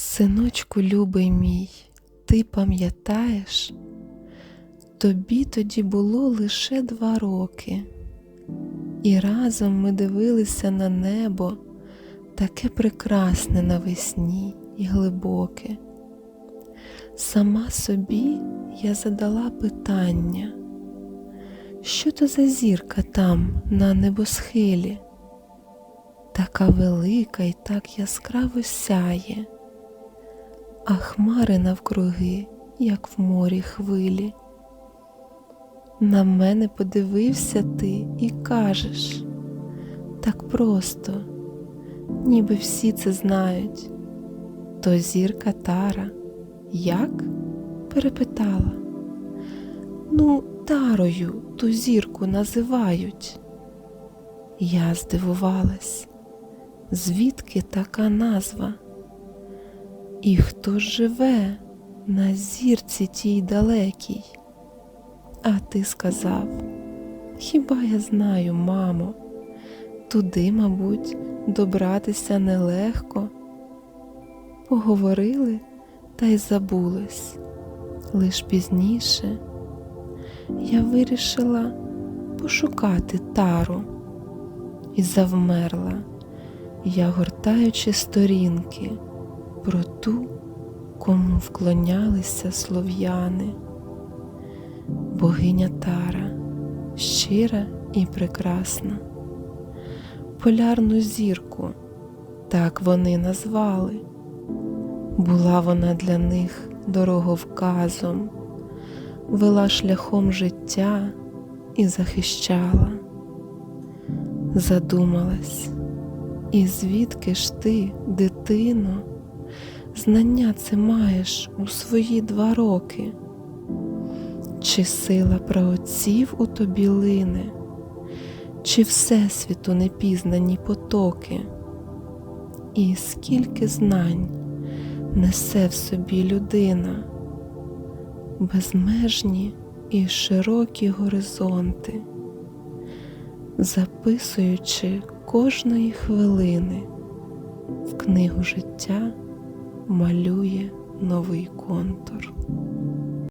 Синочку любий мій, ти пам'ятаєш, тобі тоді було лише два роки, і разом ми дивилися на небо, таке прекрасне навесні і глибоке. Сама собі я задала питання, що то за зірка там на небосхилі, така велика і так яскраво сяє а хмари навкруги, як в морі хвилі. На мене подивився ти і кажеш так просто, ніби всі це знають. То зірка Тара. Як? перепитала. Ну, Тарою ту зірку називають. Я здивувалась, звідки така назва? І хто живе на зірці тій далекій? А ти сказав, хіба я знаю, мамо, туди, мабуть, добратися нелегко. Поговорили та й забулись. Лиш пізніше я вирішила пошукати тару і завмерла, я гортаючи сторінки про ту, кому вклонялися слов'яни, богиня Тара, щира і прекрасна, полярну зірку, так вони назвали, була вона для них дороговказом, вела шляхом життя і захищала. Задумалась, і звідки ж ти, дитино? Знання це маєш у свої два роки, чи сила праотців у тобі лине, чи Всесвіту непізнані потоки, і скільки знань несе в собі людина, безмежні і широкі горизонти, записуючи кожної хвилини в книгу життя малює новий контур.